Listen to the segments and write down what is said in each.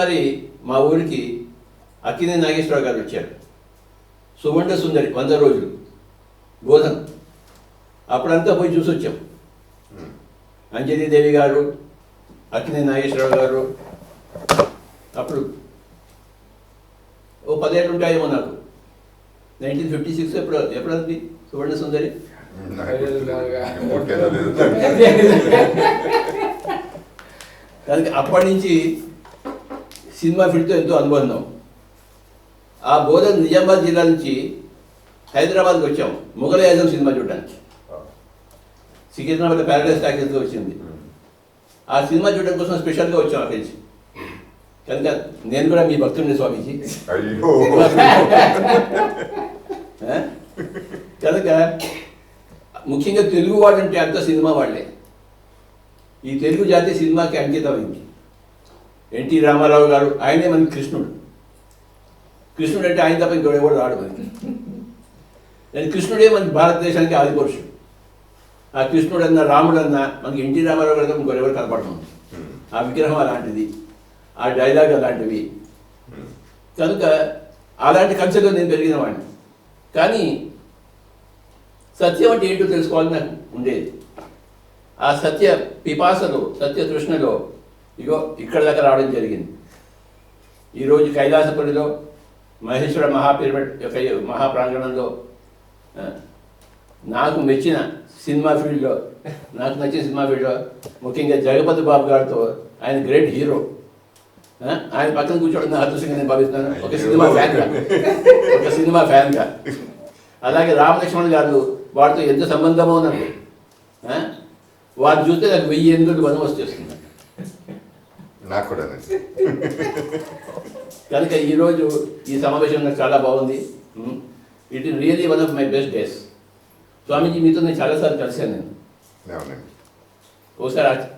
ఒకసారి మా ఊరికి అక్కినే నాగేశ్వరరావు గారు వచ్చారు. సువర్ణ సుందరి వంద రోజులు. బోధన అప్పుడంతా పోయి చూసి వచ్చాం అంజలీదేవి గారు అక్కినే నాగేశ్వరరావు గారు అప్పుడు ఓ పదేళ్ళు ఉంటాయేమో నాకు. నైన్టీన్ ఫిఫ్టీ సిక్స్ ఎప్పుడు ఎప్పుడు అంది? సువర్ణ సుందరి? అప్పటి నుంచి సినిమా ఫీల్డ్తో ఎంతో అనుబంధం. ఆ బోధన నిజామాబాద్ జిల్లా నుంచి హైదరాబాద్కి వచ్చాం. మొఘల్ యాజం సినిమా చూడడానికి. సికింద్రాబాద్ ప్యారడైస్ టాకీస్లో వచ్చింది. ఆ సినిమా చూడడం కోసం స్పెషల్గా వచ్చాం అక్కడి నుంచి. కనుక నేను కూడా మీ భక్తుడిని స్వామీజీ? కనుక ముఖ్యంగా తెలుగు వాళ్ళంటే అంత సినిమా వాళ్ళే ఈ తెలుగు జాతి సినిమాకి అంకితమైంది. ఎన్టీ రామారావు గారు ఆయనే మనకి కృష్ణుడు. కృష్ణుడు అంటే ఆయన తప్ప ఇంకోటి కూడా రాడు మనకి నేను కృష్ణుడే మన భారతదేశానికి ఆదిపురుషుడు. ఆ కృష్ణుడు అన్న రాముడు అన్న మనకి ఎన్టీ రామారావు గారు తప్ప ఇంకొకరు కనపడుతుంది ఆ విగ్రహం అలాంటిది ఆ డైలాగ్ అలాంటివి. కనుక అలాంటి కల్చర్లో నేను పెరిగిన వాడిని. కానీ సత్యం అంటే ఏంటో తెలుసుకోవాలని నాకు ఉండేది. ఆ సత్య పిపాసలో సత్య తృష్ణలో ఇగో ఇక్కడ దాకా రావడం జరిగింది. ఈరోజు కైలాసపురిలో మహేశ్వర మహాపిరమిడ్ యొక్క మహాప్రాంగణంలో నాకు మెచ్చిన సినిమా ఫీల్డ్లో నాకు నచ్చిన సినిమా ఫీల్డ్లో ముఖ్యంగా జగపతి బాబు గారితో ఆయన గ్రేట్ హీరో. ఆయన పక్కన కూర్చోవడం నా అదృష్టంగా నేను భావిస్తున్నాను. ఒక సినిమా ఫ్యాన్గా. ఒక సినిమా ఫ్యాన్గా. అలాగే రామలక్ష్మణ్ గారు వారితో ఎంత సంబంధమో నాకు వారు చూస్తే నాకు వెయ్యి ఎనిమిది వనం వచ్చేస్తుంది నాకు కూడా కనుక ఈరోజు ఈ సమావేశం నాకు చాలా బాగుంది. It is really one of my best days Swamiji మీతో నేను చాలాసార్లు కలిశాను నేను. ఒకసారి హఠ-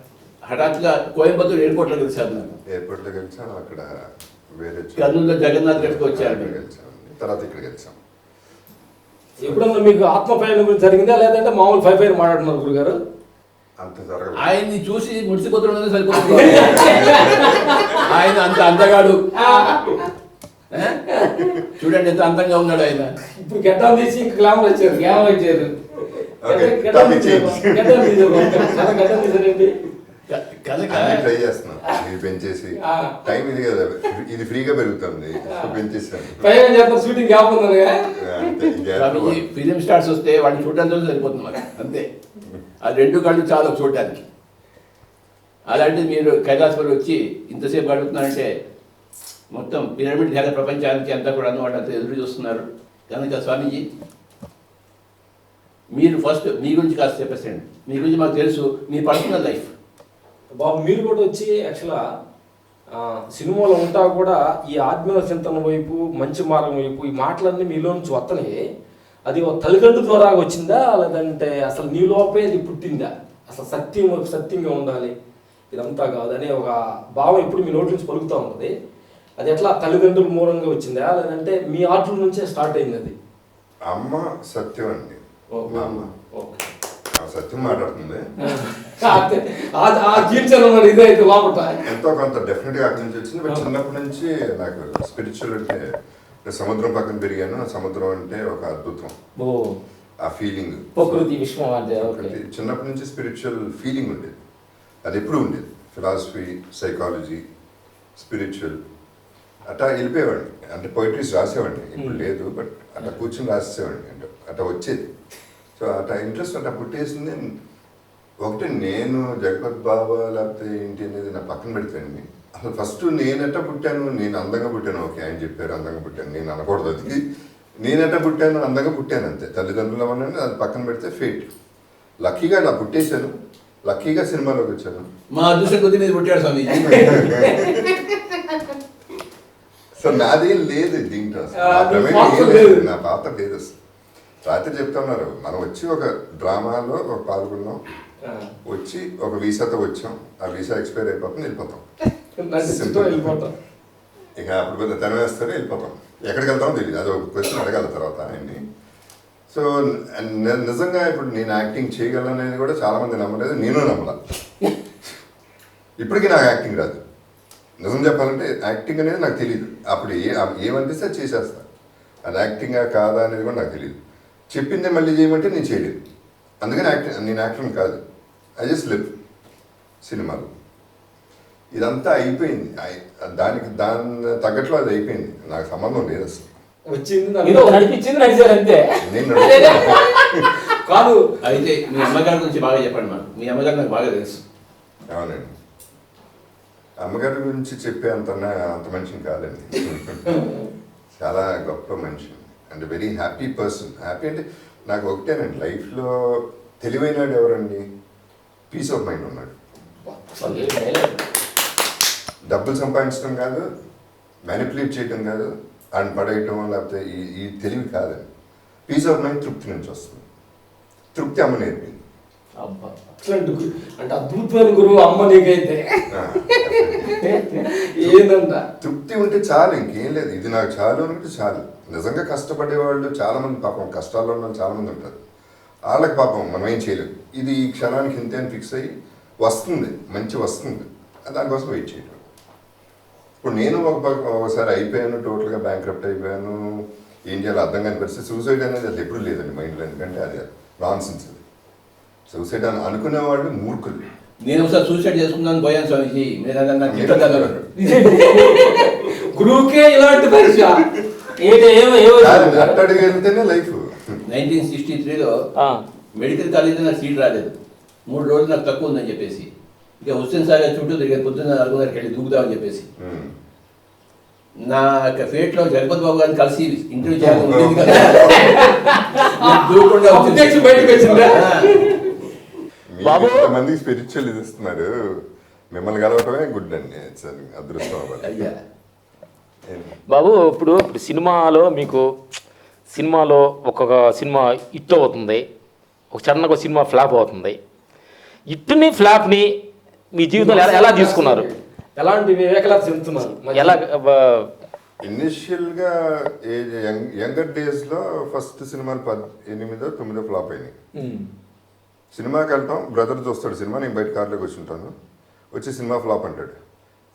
హఠాత్తుగా కోయంబత్తూరు ఎయిర్పోర్ట్లో కలిశాను నాకు ఎయిర్పోర్ట్లో గెలిచాం అక్కడ వేరే కర్నూలులో జగన్నాథ్ గడికి గెలిచామండి తర్వాత ఇక్కడ గెలిచాం ఎప్పుడన్నా మీకు ఆత్మపయనం గురించి జరిగిందా? లేదంటే మామూలు ఫైవ్ ఫైవ్ మాట్లాడుతున్నారు గురుగారు? అంత జరగలేదు. ఆయన్ని చూసి ముడిసిపోతున్నదే సరిపోతుంది. అంత అందగాడు. ఆ? చూడండి ఎంత అందంగా ఉన్నాడు ఆయన. ఇప్పుడు గడ్డం తీసి ఇంక గ్లామర్ వచ్చారు గ్లామర్ వచ్చారు ట్రై ఇది పెంచేసి. టైం ఇది కదా. ఇది ఫ్రీగా పెరుగుతుంది. పెంచేసాను. షూటింగ్ గ్యాప్ ఫిలిం స్టార్స్ వస్తే వాడిని చూడడంతో సరిపోతుంది మరి. అంతే. ఆ రెండు కళ్ళు చాలు చూడడానికి అలాంటిది మీరు కైలాసపురి వచ్చి ఇంతసేపు అడుగుతున్నారంటే మొత్తం పిరమిడ్ ధ్యాన ప్రపంచానికి అంతా కూడా వాళ్ళంతా ఎదురు చూస్తున్నారు. కనుక స్వామీజీ మీరు ఫస్ట్ మీ గురించి కాస్త చెప్పేసండి మీ గురించి మాకు తెలుసు మీ పర్సనల్ లైఫ్. బాబు మీరు కూడా వచ్చి యాక్చువల్గా సినిమాలో ఉంటా కూడా ఈ ఆత్మీయ చింతన వైపు మంచి మార్గం వైపు ఈ మాటలన్నీ మీలో నుంచి వస్తున్నాయి అది ఒక తల్లిదండ్రుల ద్వారా వచ్చిందా? లేదంటే అసలు నీ లోపే అది పుట్టిందా? అసలు సత్యం సత్యంగా ఉండాలి. ఇదంతా కాదని ఒక భావం ఇప్పుడు మీ నోటి నుంచి పలుకుతూ ఉంటుంది అది ఎట్లా తల్లిదండ్రుల మూలంగా వచ్చిందా? లేదంటే మీ ఆటల నుంచే స్టార్ట్ అయింది అది? అమ్మ సత్యం అండి. ఓకే. మా అమ్మ. ఓకే. ఆ సత్యం మాట్లాడుతుంది. ఇదే అయితే ఎంతో కొంత డెఫినెట్గా అక్కడి నుంచి వచ్చింది బట్ చిన్నప్పటి నుంచి నాకు స్పిరిచువల్ అంటే సముద్రం పక్కన పెరిగాను. సముద్రం అంటే ఒక అద్భుతం. ఆ ఫీలింగ్ ప్రకృతి విశ్వం చిన్నప్పటి నుంచి స్పిరిచువల్ ఫీలింగ్ ఉండేది. అది ఎప్పుడు ఉండేది? ఫిలాసఫీ సైకాలజీ స్పిరిచువల్ అట్లా వెళ్ళిపోయేవాడిని. అంటే పోయిటరీస్ రాసేవాడిని. ఇప్పుడు లేదు బట్ అట్లా కూర్చొని రాసేవాడిని అంటే అట్లా వచ్చేది. సో అట్లా ఇంట్రెస్ట్ అట్లా పుట్టేసింది. ఒకటి నేను జగపత్ బాబా లేకపోతే ఏంటి అనేది నా పక్కన పెడతాను అసలు ఫస్ట్ నేనెట్ట పుట్టాను? నేను అందంగా పుట్టాను. ఓకే ఆయన చెప్పారు అందంగా పుట్టాను. నేను అనకూడదు అది. నేనెట్ట పుట్టాను? అందంగా పుట్టాను అంతే. తల్లిదండ్రులు ఏమన్నా అది పక్కన పెడితే ఫేట్ లక్కీగా ఇలా పుట్టేశాను. లక్కీగా సినిమాలోకి వచ్చాను మా అదృష్టం కొద్ది మీద పుట్టాడు స్వామీజీ సో నాదేం లేదు దీంట్లో నా పాత్ర ఏం లేదు. లేదు. నా పాత్ర లేదు. అసలు రాత్రి చెప్తున్నారు మనం వచ్చి ఒక డ్రామాలో ఒక పాల్గొన్నాం. వచ్చి ఒక వీసాతో వచ్చాం. ఆ వీసా ఎక్స్పైర్ అయిపోతుంది వెళ్ళిపోతాం. ఇక అప్పుడు పెద్ద తెర వేస్తారు వెళ్ళిపోతాం. ఎక్కడికి వెళ్తామో తెలియదు. అది ఒక క్వశ్చన్ అడగాలి తర్వాత ఆయన్ని. సో నిజంగా ఇప్పుడు నేను యాక్టింగ్ చేయగలను అనేది కూడా చాలా మంది నమ్మలేదు నేను నమ్మలా. ఇప్పటికీ నాకు యాక్టింగ్ రాదు. నిజం చెప్పాలంటే యాక్టింగ్ అనేది నాకు తెలియదు అప్పుడు ఏ ఏమనిపిస్తే అది చేసేస్తా. అది యాక్టింగా కాదా అనేది కూడా నాకు తెలియదు చెప్పిందే మళ్ళీ చేయమంటే నేను చేయలేదు. అందుకని యాక్టింగ్ నేను యాక్టర్ కాదు. ఐ జస్ట్ లివ్ సినిమాలు. ఇదంతా అయిపోయింది. దానికి దాని తగ్గట్లో అది అయిపోయింది. నాకు సంబంధం లేదు అసలు. వచ్చింది ఏదో నడిపించింది నడిచారు అంతే. కాదు. అయితే మీ అమ్మగారి గురించి బాగా చెప్పండి మాకు. మీ అమ్మగారు నాకు బాగా తెలుసు. అవునండి. అమ్మగారి గురించి చెప్పే అంత అంత మనిషిని కాదండి. చాలా గొప్ప మనిషి and very happy person. Happy అంటే నాకు ఒకటేనండి. లైఫ్లో తెలివైనడు ఎవరండి? పీస్ ఆఫ్ మైండ్ ఉన్నాడు. డబ్బులు సంపాదించడం కాదు మ్యానిపులేట్ చేయడం కాదు ఆయన పడేయటం లేకపోతే ఈ ఈ తెలివి కాదండి పీస్ ఆఫ్ మైండ్ తృప్తి నుంచి వస్తుంది. తృప్తి అమ్మ నేర్పింది. అంటే అద్భుతమైన గురువు అమ్మ నీకైతే. ఆ, ఏందంట? తృప్తి ఉంటే చాలు ఇంకేం లేదు. ఇది నాకు చాలు అనుకుంటే చాలు. నిజంగా కష్టపడే వాళ్ళు చాలా మంది పాపం కష్టాల్లో ఉన్న వాళ్ళు చాలా మంది ఉంటారు. వాళ్ళకి పాపం మనం ఏం చేయలేం. ఇది ఈ క్షణానికి ఇంతే అని ఫిక్స్ అయ్యి వస్తుంది. మంచి వస్తుంది. దానికోసం వెయిట్ చేయడం ఇప్పుడు నేను ఒక ఒకసారి అయిపోయాను టోటల్గా బ్యాంక్రప్ట్ అయిపోయాను. ఏం చేయాలో అర్థం కాని పరిస్థితి. సూసైడ్ అనేది అది ఎప్పుడు లేదండి మైండ్లో ఎందుకంటే అది నాన్ సెన్స్ అది. సూసైడ్ అని అనుకునే వాళ్ళు మూర్ఖులు. నేను ఒకసారి సూసైడ్ చేసుకుందాను పోయాను స్వామిజీ. గురువుకే ఇలాంటి పరీక్ష ఏంటి ఏమో ఏమో కాదండి, అట్ట అడిగి వెళ్తేనే లైఫ్. నైన్టీన్ సిక్స్టీ త్రీలో ఆ, మెడికల్ కాలేజీలో నాకు సీట్ రాలేదు. మూడు రోజులు నాకు తక్కువ ఉందని చెప్పేసి. ఇక హుస్సేన్ సాగర్ చుట్టూ తిరిగి పొద్దున్న నలుగురికి వెళ్ళి దూకుదామని చెప్పేసి. నా యొక్క ఫేట్లో జగపతి బాబు గారిని కలిసి ఇంటర్వ్యూ చేయాలని ఉండేది కదా నేను దూకుండా వచ్చేసి- Objection బయటకు వచ్చిందా? ఆ. బాబు. మంది స్పిరిచువల్ ఇది ఇస్తున్నారు మిమ్మల్ని కలవటమే గుడ్ అండి. అదృష్టం బాబు ఇప్పుడు ఇప్పుడు సినిమాలో మీకు సినిమాలో ఒక్కొక్క సినిమా హిట్ అవుతుంది. ఒక సడన్గా ఒక సినిమా ఫ్లాప్ అవుతుంది. హిట్ని ఫ్లాప్ని మీ జీవితంలో ఎలా ఎలా తీసుకున్నారు? ఎలాంటి వివేకలా చెందుతున్నారు? ఎలా బ- ఇనిషియల్గా ఏజ్ యంగ్ యంగర్ డేస్లో ఫస్ట్ సినిమాలు పద్ ఎనిమిదో తొమ్మిదో ఫ్లాప్ అయినాయి. సినిమాకి వెళ్తాం బ్రదర్ చూస్తాడు సినిమా నేను బయట కార్లో కూర్చుంటాను. వచ్చి సినిమా ఫ్లాప్ అంటాడు.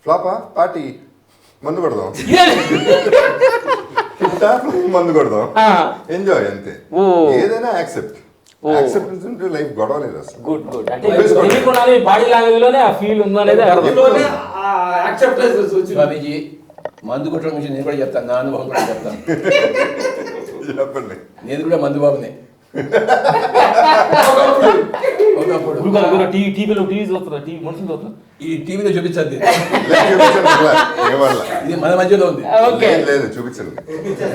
ఫ్లాపా? పార్టీ? మందు కొడదాం? మందు కొడదాం. ఎంజాయ్ అంతే. ఏదైనా యాక్సెప్ట్. యాక్సెప్టెన్స్ ఉంటే లైఫ్ గొడవ లేదు అసలు. గుడ్ గుడ్ అంటే బాడీ లాంగ్వేజ్లోనే ఆ ఫీల్ అర్థం. అందులోనే ఆ acceptance వచ్చింది. స్వామీజీ మందు కొట్టడం గురించి నేను కూడా చెప్తాను నా అనుభవం కూడా చెప్తాను. చెప్పండి. నేను కూడా మందు బాబునే. టీవీ టీవీలో టీవీ మనుషులు ఈ టీవీలో చూపించద్ది. ఇది మన మధ్యలో ఉంది. ఓకే. లేదు, చూపించండి.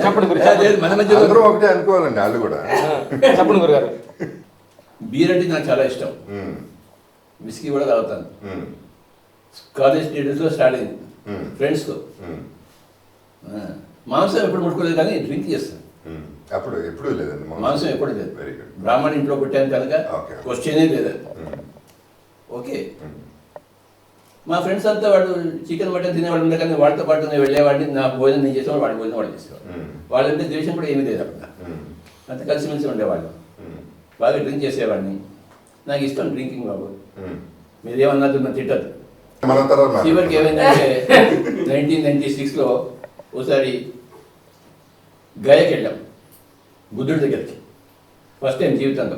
చెప్పండి గురు లేదు, లేదు, మన మధ్యలో అందరూ. ఒకటే అనుకోవాలండి వాళ్ళు కూడా. చెప్పండి గురుగారు. బీర్ అంటే నాకు చాలా ఇష్టం. విస్కీ కూడా తాగుతాను. కాలేజ్ స్టేటస్లో స్టార్ట్ అయింది. ఉమ్, ఫ్రెండ్స్తో ఉమ్, మాంసం ఎప్పుడు ముట్టుకోలేదు కానీ డ్రింక్ చేస్తాను. అప్పుడు ఎప్పుడూ లేదండి. మాంసం ఎప్పుడు లేదు. వెరీ గుడ్ బ్రాహ్మణ ఇంట్లో పుట్టాను కనుక. క్వశ్చనే లేదు. ఓకే మా ఫ్రెండ్స్ అంతా వాడు చికెన్ మటన్ తినేవాడు ఉండే కానీ వాడితో పాటు నేను వెళ్ళేవాడిని. నా భోజనం నేను చేసేవాడు వాడి భోజనం వాడు చేసేవాడు. వాళ్ళంటే ద్వేషం కూడా ఏమీ లేదు అక్కడ అంత కలిసిమెలిసి ఉండేవాళ్ళు. బాగా డ్రింక్ చేసేవాడిని. నాకు ఇష్టం డ్రింకింగ్ బాబు. మీరు ఏమన్నది నన్ను తిట్టదు మన తర్వాత చివరికి ఏమైందంటే నైన్టీన్ నైన్టీ సిక్స్లో ఒకసారి గయకి వెళ్ళాం బుద్ధుడి దగ్గరికి. ఫస్ట్ టైం జీవితంలో.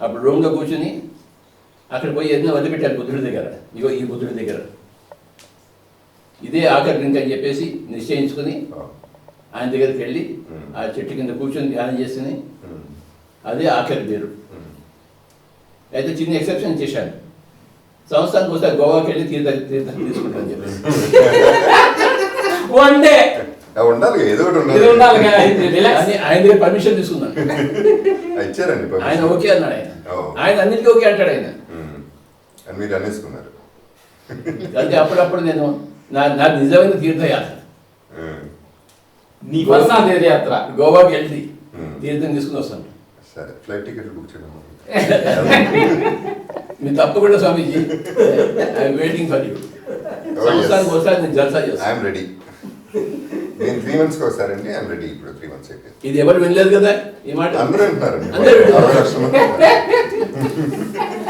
అప్పుడు రూమ్లో కూర్చుని అక్కడ పోయి ఏదైనా వదిలిపెట్టాను బుద్ధుడి దగ్గర. ఇగో ఈ బుద్ధుడి దగ్గర. ఇదే ఆఖరి డ్రింక్ అని చెప్పేసి నిశ్చయించుకుని ఆయన దగ్గరికి వెళ్ళి ఆ చెట్టు కింద కూర్చొని ధ్యానం చేసుకుని అదే ఆఖరి పేరు. అయితే చిన్న ఎక్సెప్షన్ చేశాను. సంవత్సరానికి ఒకసారి గోవాకి వెళ్ళి తీర్థ తీర్థం తీసుకుంటాను చెప్పేసి. One day! ఉండాలి ఏదో ఒకటి ఉండాలి ఆయన పర్మిషన్ తీసుకున్నాను ఇచ్చారండి permission. ఆయన ఓకే అన్నాడు ఆయన. ఓ. ఆయన అన్నిటికీ ఓకే అంటాడు ఆయన. అని మీరు అనేసుకున్నారు. అంటే అప్పుడప్పుడు నేను నా నా నిజమైన తీర్థయాత్ర. నీ పర్సనల్ తీర్థయాత్ర గోవాకి వెళ్ళి. తీర్థం తీసుకుని వస్తాను. సరే ఫ్లైట్ టికెట్ బుక్ చేయడం మీరు తప్పకుండా Swamiji I'm waiting for you సంవత్సరానికి ఒకసారి నేను జల్సా చేస్తాను. ఐఎమ్ రెడీ త్రీ మంత్స్కి ఒకసారి అండి? ఐఎమ్ రెడీ ఇప్పుడు త్రీ మంత్స్ అయిపోయింది. ఇది ఎవరు వినలేదు కదా ఈ మాట? అందరూ అంటున్నారండి